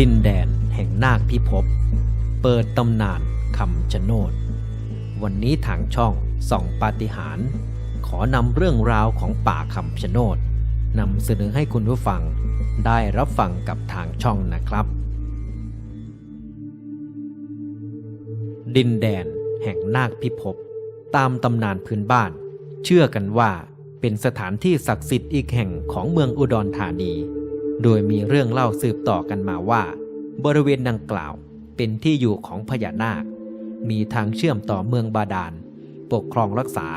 ดินแดนแห่งนาคพิภพ เปิดตำนานคำชะโนด วันนี้ทางช่องส่องปาฏิหาริย์ขอนำเรื่องราวของป่าคำชะโนดนำเสนอให้คุณผู้ฟังได้รับฟังกับทางช่องนะครับ ดินแดนแห่งนาคพิภพ ตามตำนานพื้นบ้าน เชื่อกันว่าเป็นสถานที่ศักดิ์สิทธิ์อีกแห่งของเมืองอุดรธานี โดยมีเรื่องเล่าสืบต่อกันมาว่า บริเวณดังกล่าวเป็นที่อยู่ของพญานาค มีทางเชื่อมต่อเมืองบาดาล ปกครองรักษา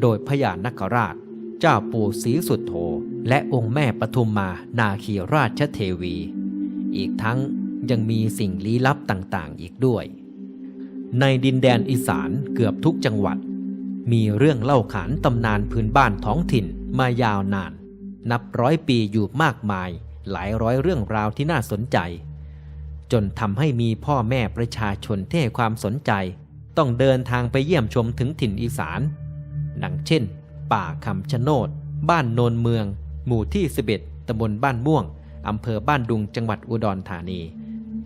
โดยพญานคราช เจ้าปู่ศรีสุดโธและองค์แม่ปทุมมานาคีราชเทวี อีกทั้งยังมีสิ่งลี้ลับต่างๆ อีกด้วย ในดินแดนอีสานเกือบทุกจังหวัด มีเรื่องเล่าขานตำนานพื้นบ้านท้องถิ่นมายาวนาน นับร้อยปีอยู่มากมาย หลายร้อยเรื่องราวที่น่าสนใจ จนทำให้มีพ่อแม่ประชาชนที่ให้ความสนใจ ต้องเดินทางไปเยี่ยมชมถึงถิ่นอีสานดังเช่น ป่าคำชะโนด บ้านโนนเมือง หมู่ที่ 11ตำบลบ้านม่วงอำเภอบ้านดุงจังหวัดอุดรธานี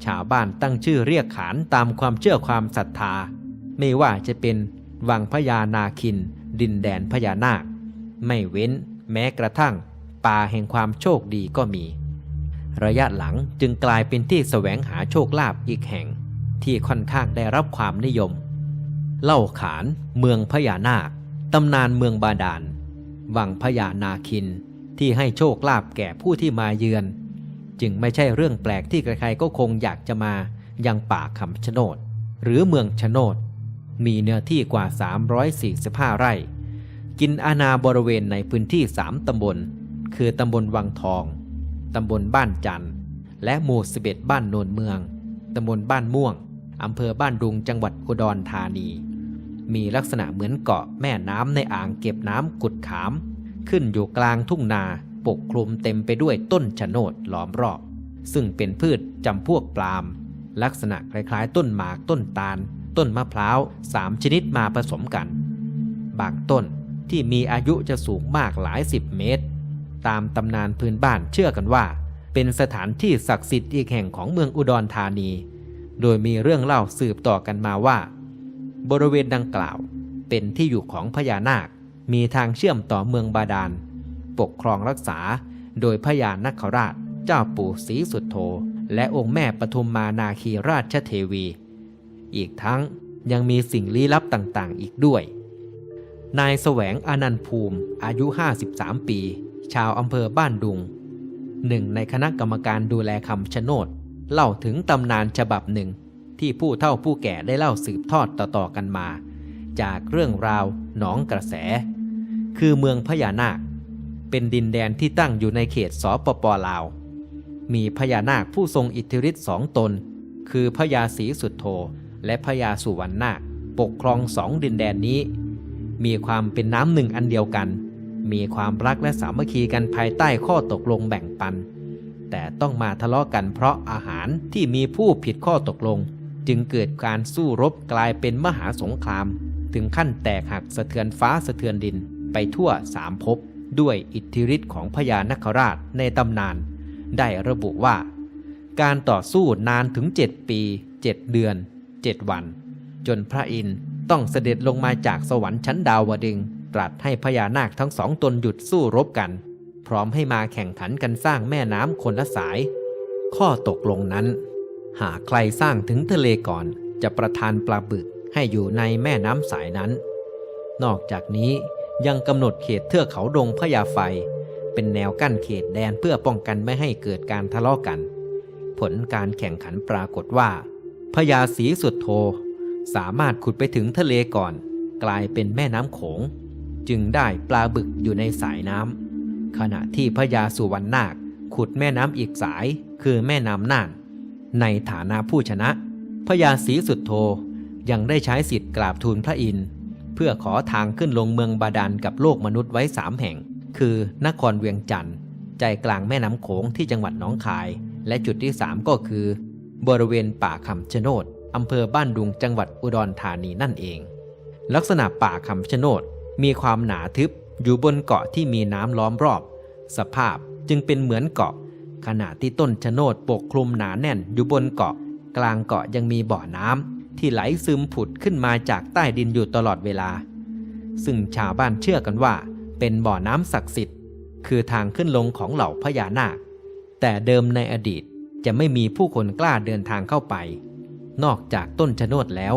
ชาวบ้านตั้งชื่อเรียกขานตามความเชื่อความศรัทธา ไม่ว่าจะเป็นวังพญานาคิน ดินแดนพญานาค ไม่เว้นแม้กระทั่ง ป่าแห่งความโชคดีก็มี ระยะหลังจึงกลายเป็นที่แสวงหาโชคลาภอีกแห่ง ที่ค่อนข้างได้รับความนิยม เล่าขานเมืองพญานาคตำนานเมืองบาดาลวังพญานาคินที่ให้โชคลาภแก่ผู้ที่มาเยือน จึงไม่ใช่เรื่องแปลกที่ใครๆก็คงอยากจะมายังป่าคำชะโนด หรือเมืองชะโนด มีเนื้อที่กว่า 345 ไร่ กินอาณาบริเวณในพื้นที่ 3 ตำบล คือตำบลวังทอง ตำบลบ้านจันทร์และหมู่11บ้านโนนเมืองตำบลบ้านม่วงอำเภอบ้านดุงจังหวัดอุดรธานี มีลักษณะเหมือนเกาะแม่น้ำในอ่างเก็บน้ำกุดขาม ขึ้นอยู่กลางทุ่งนาปกคลุมเต็มไปด้วยต้นชะโนดล้อมรอบ ซึ่งเป็นพืชจำพวกปลาม ลักษณะคล้ายๆ ต้นหมากต้นตาล ต้นมะพร้าวสามชนิดมาผสมกัน บางต้นที่มีอายุจะสูงมากหลายสิบเมตร ตามตำนานพื้นบ้านเชื่อกันว่า เป็นสถานที่ศักดิ์สิทธิ์อีกแห่งของเมืองอุดรธานี โดยมีเรื่องเล่าสืบต่อกันมาว่า บริเวณดังกล่าว เป็นที่อยู่ของพญานาค มีทางเชื่อมต่อเมืองบาดาล ปกครองรักษาโดยพญานาคราช เจ้าปู่ศรีสุดโธและองค์แม่ปทุมมานาคีราชเทวี อีกทั้งยังมีสิ่งลี้ลับต่างๆ อีกด้วย นายแสวงอนันต์ภูมิอายุ 53 ปี ชาวอำเภอบ้านดุง หนึ่งในคณะกรรมการดูแลคำชะโนดเล่าถึงตำนานฉบับหนึ่ง ที่ผู้เฒ่าผู้แก่ได้เล่าสืบทอดต่อๆกันมา จากเรื่องราวหนองกระแส คือเมืองพญานาค เป็นดินแดนที่ตั้งอยู่ในเขตสปปลาว มีพญานาคผู้ทรงอิทธิฤทธิ์สองตน คือพญาศรีสุดโธและพญาสุวรรณนาคปกครองสองดินแดนนี้ มีความเป็นน้ำหนึ่งอันเดียวกัน มีความรักและสามัคคีกันภายใต้ข้อตกลงแบ่งปัน แต่ต้องมาทะเลาะกันเพราะอาหารที่มีผู้ผิดข้อตกลง จึงเกิดการสู้รบกลายเป็นมหาสงคราม ถึงขั้นแตกหักสะเทือนฟ้าสะเทือนดินไปทั่วสามภพด้วยอิทธิฤทธิ์ของพญานคราชในตำนาน ได้ระบุว่า การต่อสู้นานถึง7ปี7เดือน7วัน จนพระอินทร์ต้องเสด็จลงมาจากสวรรค์ชั้นดาวดึงส์ ตรัสให้พญานาคทั้งสองตนหยุดสู้รบกัน พร้อมให้มาแข่งขันกันสร้างแม่น้ำคนละสาย ข้อตกลงนั้น หากใครสร้างถึงทะเลก่อนจะประทานปลาบึกให้อยู่ในแม่น้ำสายนั้น นอกจากนี้ยังกำหนดเขตเทือกเขาดงพญาไฟ เป็นแนวกั้นเขตแดนเพื่อป้องกันไม่ให้เกิดการทะเลาะกัน ผลการแข่งขันปรากฏว่าพญาศรีสุดโท สามารถขุดไปถึงทะเลก่อน กลายเป็นแม่น้ำโขง จึงได้ปลาบึกอยู่ในสายน้ำขณะที่พญาสุวรรณนาคขุดแม่น้ำอีกสายคือแม่น้ำน่าน ในฐานะผู้ชนะพญาศรีสุดโทยังได้ใช้สิทธิ์กราบทูลพระอินทร์เพื่อขอทางขึ้นลงเมืองบาดาลกับโลกมนุษย์ไว้สามแห่ง คือนครเวียงจันทร์ใจกลางแม่น้ำโขงที่จังหวัดหนองคาย และจุดที่สามก็คือ บริเวณป่าคำชะโนดอำเภอบ้านดุงจังหวัดอุดรธานีนั่นเอง ลักษณะป่าคำชะโนด มีความหนาทึบอยู่บนเกาะที่มีน้ำล้อมรอบ สภาพจึงเป็นเหมือนเกาะ ขณะที่ต้นชะโนดปกคลุมหนาแน่นอยู่บนเกาะ กลางเกาะยังมีบ่อน้ำที่ไหลซึมผุดขึ้นมาจากใต้ดินอยู่ตลอดเวลา ซึ่งชาวบ้านเชื่อกันว่า เป็นบ่อน้ำศักดิ์สิทธิ์ คือทางขึ้นลงของเหล่าพญานาค แต่เดิมในอดีตจะไม่มีผู้คนกล้าเดินทางเข้าไป นอกจากต้นชะโนดแล้ว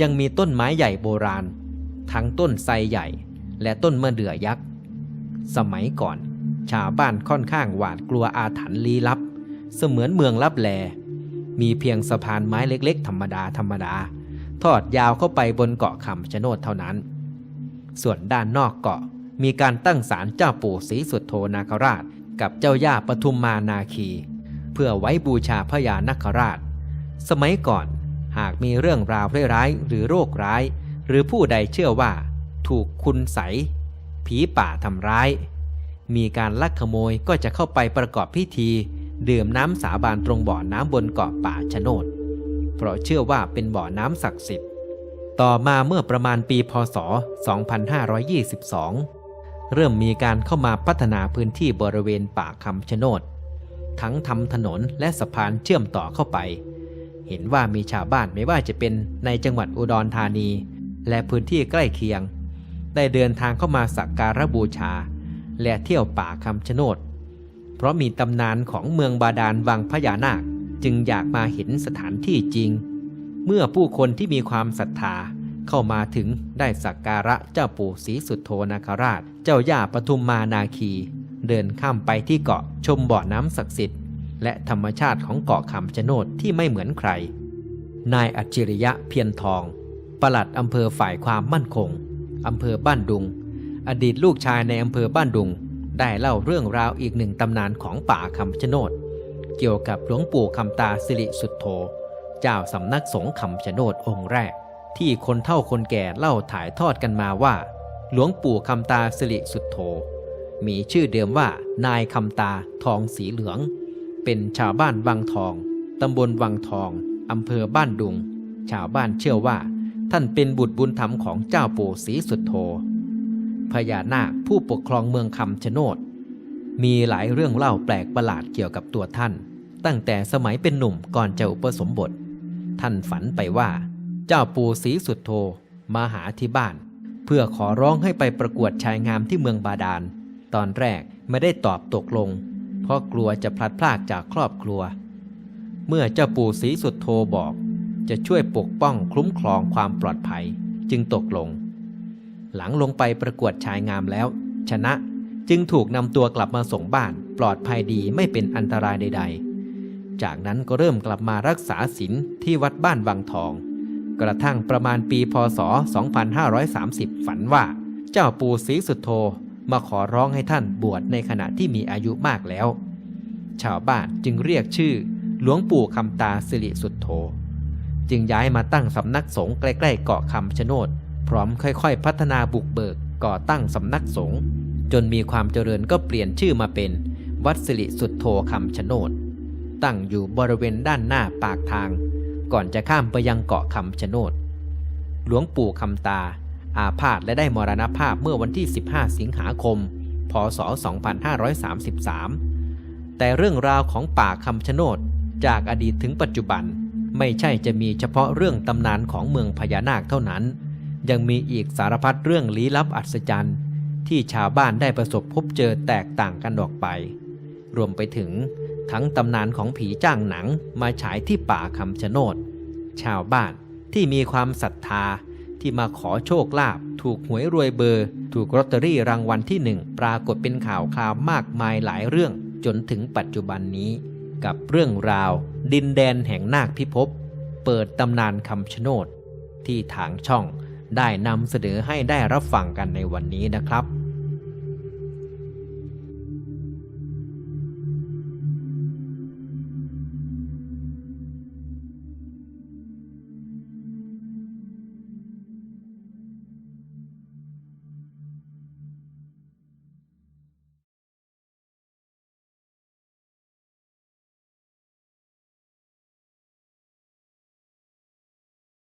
ยังมีต้นไม้ใหญ่โบราณ ทั้งต้นไทรใหญ่ และต้นมะเดื่อยักษ์ สมัยก่อน ชาวบ้านค่อนข้างหวาดกลัวอาถรรพ์ลี้ลับ เสมือนเมืองลับแล มีเพียงสะพานไม้เล็กๆ ธรรมดาธรรมดา ทอดยาวเข้าไปบนเกาะคำชะโนดเท่านั้น ส่วนด้านนอกเกาะมีการตั้งศาลเจ้าปู่ศรีสุดโทนาคราช กับเจ้าย่าปทุมมานาคี เพื่อไว้บูชาพญานาคราช สมัยก่อนหากมีเรื่องราวร้ายๆหรือโรคร้าย หรือผู้ใดเชื่อว่า ถูกคุณใส ผีป่าทำร้าย มีการลักขโมยก็จะเข้าไปประกอบพิธี ดื่มน้ำสาบานตรงบ่อน้ำบนเกาะป่าชะโนด เพราะเชื่อว่าเป็นบ่อน้ำศักดิ์สิทธิ์ ต่อมาเมื่อประมาณปีพศ 2522 เริ่มมีการเข้ามาพัฒนาพื้นที่บริเวณป่าคำชะโนด ทั้งทำถนนและสะพานเชื่อมต่อเข้าไป เห็นว่ามีชาวบ้านไม่ว่าจะเป็นในจังหวัดอุดรธานี และพื้นที่ใกล้เคียง ได้เดินทางเข้ามาสักการะบูชา และเที่ยวป่าคำชะโนด เพราะมีตำนานของเมืองบาดาลวังพญานาคจึงอยากมาเห็นสถานที่จริง เมื่อผู้คนที่มีความศรัทธาเข้ามาถึงได้สักการะเจ้าปู่ศรีสุดโทนาคราช เจ้าย่าปทุมมานาคี เดินข้ามไปที่เกาะชมบ่อน้ำศักดิ์สิทธิ์ และธรรมชาติของเกาะคำชะโนดที่ไม่เหมือนใคร นายอัจฉริยะเพียรทอง ปลัดอำเภอฝ่ายความมั่นคงอำเภอบ้านดุง อดีตลูกชายในอำเภอบ้านดุง ได้เล่าเรื่องราวอีกหนึ่งตำนานของป่าคำชะโนดเกี่ยวกับหลวงปู่คำตาสิริสุทโธเจ้าสำนักสงฆ์คำชะโนดองค์แรก ที่คนเฒ่าคนแก่เล่าถ่ายทอดกันมาว่า หลวงปู่คำตาสิริสุทโธมีชื่อเดิมว่านายคำตาทองสีเหลือง เป็นชาวบ้านวังทองตำบลวังทองอำเภอบ้านดุง ชาวบ้านเชื่อว่า ท่านเป็นบุตรบุญธรรมของเจ้าปู่ศรีสุดโธพญานาคผู้ปกครองเมืองคำชะโนด มีหลายเรื่องเล่าแปลกประหลาดเกี่ยวกับตัวท่าน ตั้งแต่สมัยเป็นหนุ่มก่อนจะอุปสมบท ท่านฝันไปว่า เจ้าปู่ศรีสุดโธมาหาที่บ้าน เพื่อขอร้องให้ไปประกวดชายงามที่เมืองบาดาล ตอนแรกไม่ได้ตอบตกลง เพราะกลัวจะพลัดพรากจากครอบครัว เมื่อเจ้าปู่ศรีสุดโทบอก จะช่วยปกป้องคุ้มครองความปลอดภัยจึงตกลง หลังลงไปประกวดชายงามแล้ว ชนะจึงถูกนำตัวกลับมาส่งบ้าน ปลอดภัยดีไม่เป็นอันตรายใด ๆ จากนั้นก็เริ่มกลับมารักษาศีลที่วัดบ้านวังทอง กระทั่งประมาณปีพศ 2530 ฝันว่า เจ้าปู่ศรีสุดโทมาขอร้องให้ท่านบวชในขณะที่มีอายุมากแล้ว ชาวบ้านจึงเรียกชื่อ หลวงปู่คำตาสิริสุดโท จึงย้ายมาตั้งสำนักสงฆ์ใกล้ๆเกาะคำชะโนด พร้อมค่อยๆ พัฒนาบุกเบิกก่อตั้งสำนักสงฆ์จนมีความเจริญก็เปลี่ยนชื่อมาเป็น วัดสิริสุดโทคำชะโนด ตั้งอยู่บริเวณด้านหน้าปากทาง ก่อนจะข้ามไปยังเกาะคำชะโนด หลวงปู่คำตา อาพาธและได้มรณภาพเมื่อวันที่ 15 สิงหาคม พศ 2533 แต่เรื่องราวของป่าคำชะโนดจากอดีตถึงปัจจุบัน ไม่ใช่จะมีเฉพาะเรื่องตำนานของเมืองพญานาคเท่านั้น ยังมีอีกสารพัดเรื่องลี้ลับอัศจรรย์ ที่ชาวบ้านได้ประสบพบเจอแตกต่างกันออกไป รวมไปถึงทั้งตำนานของผีจ้างหนังมาฉายที่ป่าคำชะโนด ชาวบ้านที่มีความศรัทธาที่มาขอโชคลาภถูกหวยรวยเบอร์ ถูกลอตเตอรี่รางวัลที่หนึ่งปรากฏเป็นข่าวคราวมากมายหลายเรื่องจนถึงปัจจุบันนี้ กับเรื่องราว ดินแดนแห่งนาคพิภพเปิดตำนานคำชะโนด ที่ทางช่องได้นำเสนอให้ได้รับฟังกันในวันนี้นะครับ